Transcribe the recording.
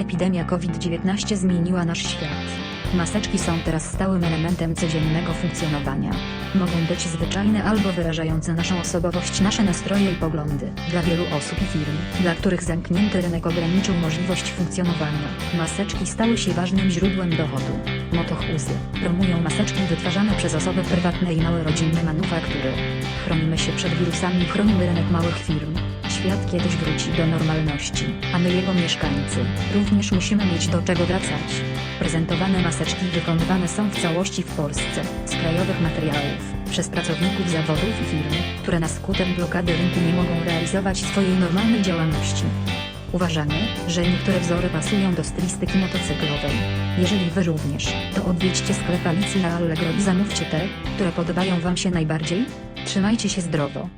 Epidemia COVID-19 zmieniła nasz świat. Maseczki są teraz stałym elementem codziennego funkcjonowania. Mogą być zwyczajne albo wyrażające naszą osobowość, nasze nastroje i poglądy. Dla wielu osób i firm, dla których zamknięty rynek ograniczył możliwość funkcjonowania, maseczki stały się ważnym źródłem dochodu. Moto Huzy promują maseczki wytwarzane przez osoby prywatne i małe rodzinne manufaktury. Chronimy się przed wirusami chronimy rynek małych firm. Świat kiedyś wróci do normalności, a my jego mieszkańcy również musimy mieć do czego wracać. Prezentowane maseczki wykonywane są w całości w Polsce, z krajowych materiałów, przez pracowników zawodów i firm, które na skutek blokady rynku nie mogą realizować swojej normalnej działalności. Uważamy, że niektóre wzory pasują do stylistyki motocyklowej. Jeżeli Wy również, to odwiedźcie sklep Alicji na Allegro i zamówcie te, które podobają Wam się najbardziej. Trzymajcie się zdrowo.